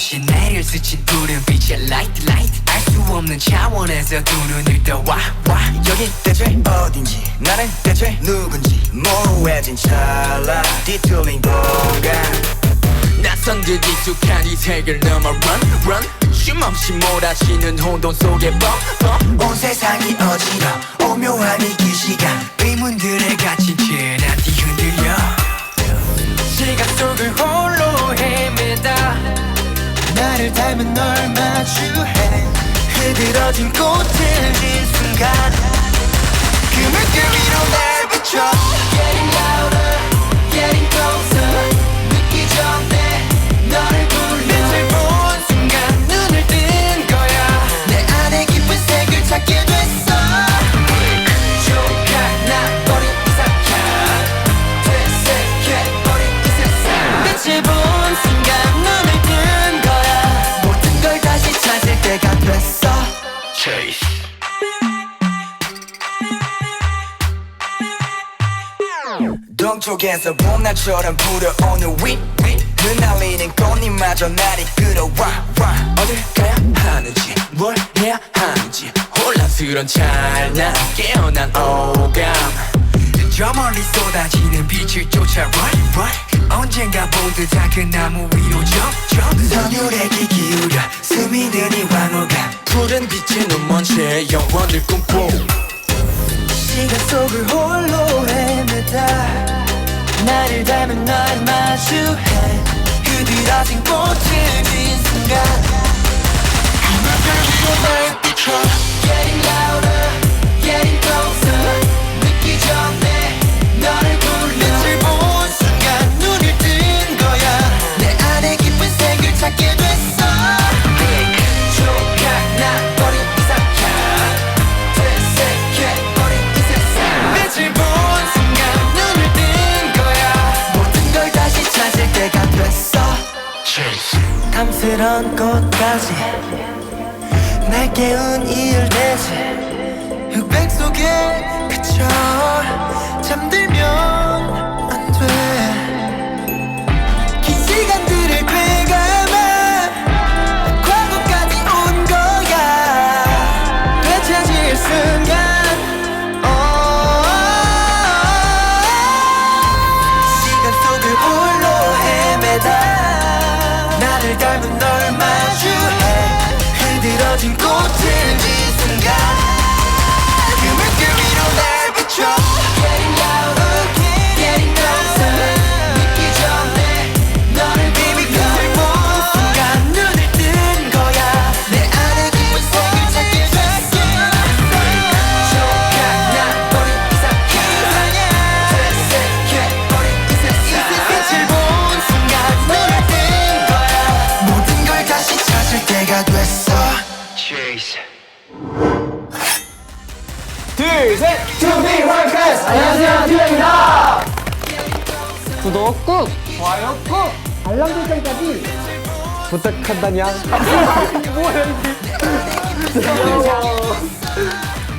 없이 내를 스친 푸른 빛의 light light. 알 수 없는 차원에서 두 눈을 떠와 와. 여긴 대체 어딘지 나는 대체 누군지 모호해진 찰나. 뒤틀린 공간. 낯선 듯 익숙한 이 세계를 넘어 run run. 쉼없이 몰아치는 혼돈 속에 뻥뻥 온 세상이 어지러 오묘한 이 기시간 의문들에 갇힌 닮은 널 마주해. 흐드러진 꽃을 진 순간. 그 물결 위로 날 비춰 동쪽에서 봄날처럼 불어오는 위 흩날리는 꽃잎마저 날 이끌어와 와. 어딜 가야 하는지 뭘 해야 하는지. 혼란스런 찰나 깨어난 오감. 저 멀리 쏟아지는 빛을 쫓아 run run 언젠가 본 듯한 그 나무 위로 점점. 선율에 귀 기울여 숨이 드니 왕호감 푸른 빛의 눈먼 채 영원을 꿈꿔. 시간 속을 홀로 헤매다 나를 닮은 널 마주해. 흐드러진 꽃을 탐스런 꽃까지 날 깨운 이을대지 흑백 속에 나를 닮은 널 마주해. 흐드러진 꽃을 둘 셋. 투비 월크스 안녕하세요 듀입니다. 구독 꾹. 좋아요 꾹. 알람 설정까지 부탁한다냥. 뭐야 이게